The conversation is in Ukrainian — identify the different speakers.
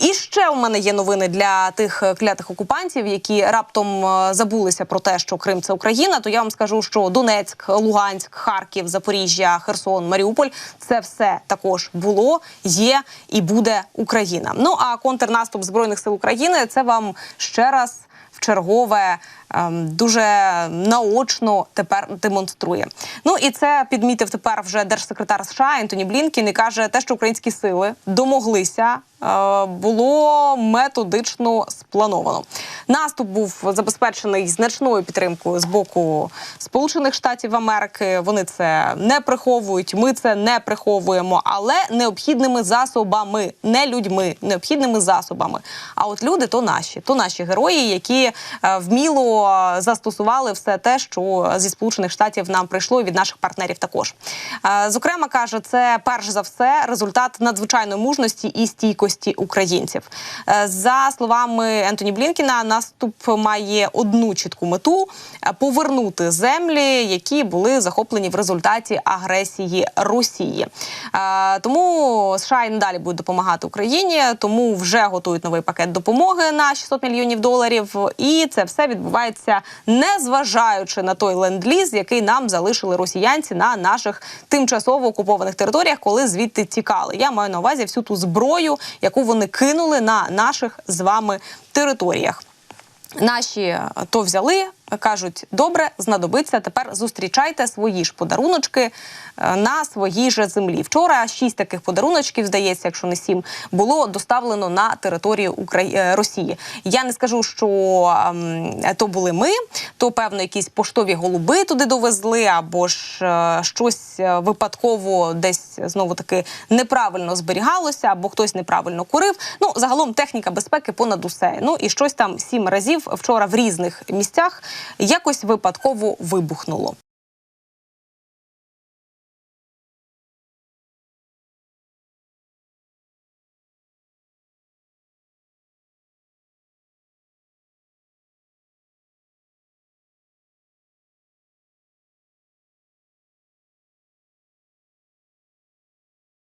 Speaker 1: І ще у мене є новини для тих е, клятих окупантів, які раптом е, забулися про те, що Крим це Україна. То я вам скажу, що Донецьк, Луганськ, Харків, Запоріжжя, Херсон, Маріуполь це все також було, є і буде Україна. Ну а контрнаступ збройних сил України це вам ще раз в чергове ем, дуже наочно тепер демонструє. Ну і це підмітив тепер вже держсекретар США Ентоні Блінкін і каже, те, що українські сили домоглися. Е, Було методично сплановано. Наступ був забезпечений значною підтримкою з боку Сполучених Штатів Америки. Вони це не приховують. Ми це не приховуємо, але необхідними засобами, не людьми, необхідними засобами. А от люди то наші, то наші герої, які е, вміло застосували все те, що зі сполучених штатів нам прийшло і від наших партнерів також. Е, Зокрема, каже, це перш за все результат надзвичайної мужності і стійкості українців. Е, За словами Ентоні Блінкіна, наступ має одну чітку мету повернути землі, які були захоплені в результаті агресії Росії. Е, Тому США і надалі будуть допомагати Україні, тому вже готують новий пакет допомоги на 600 мільйонів доларів. І це все відбувається не зважаючи на той ленд-ліз, який нам залишили росіянці на наших тимчасово окупованих територіях, коли звідти тікали. Я маю на увазі всю ту зброю, яку вони кинули на наших з вами територіях. Наші е, то взяли, кажуть, добре, знадобиться. Тепер зустрічайте свої ж подаруночки е, на своїй же землі. Вчора шість таких подаруночків, здається, якщо не сім, було доставлено на територію Украї... е, Росії. Я не скажу, що ем, то були ми, то певно якісь поштові голуби туди довезли, або ж е, щось випадково десь знову таки неправильно зберігалося, або хтось неправильно курив. Ну загалом техніка безпеки понад усе. Ну і щось там сім разів вчора в різних місцях якось випадково вибухнуло.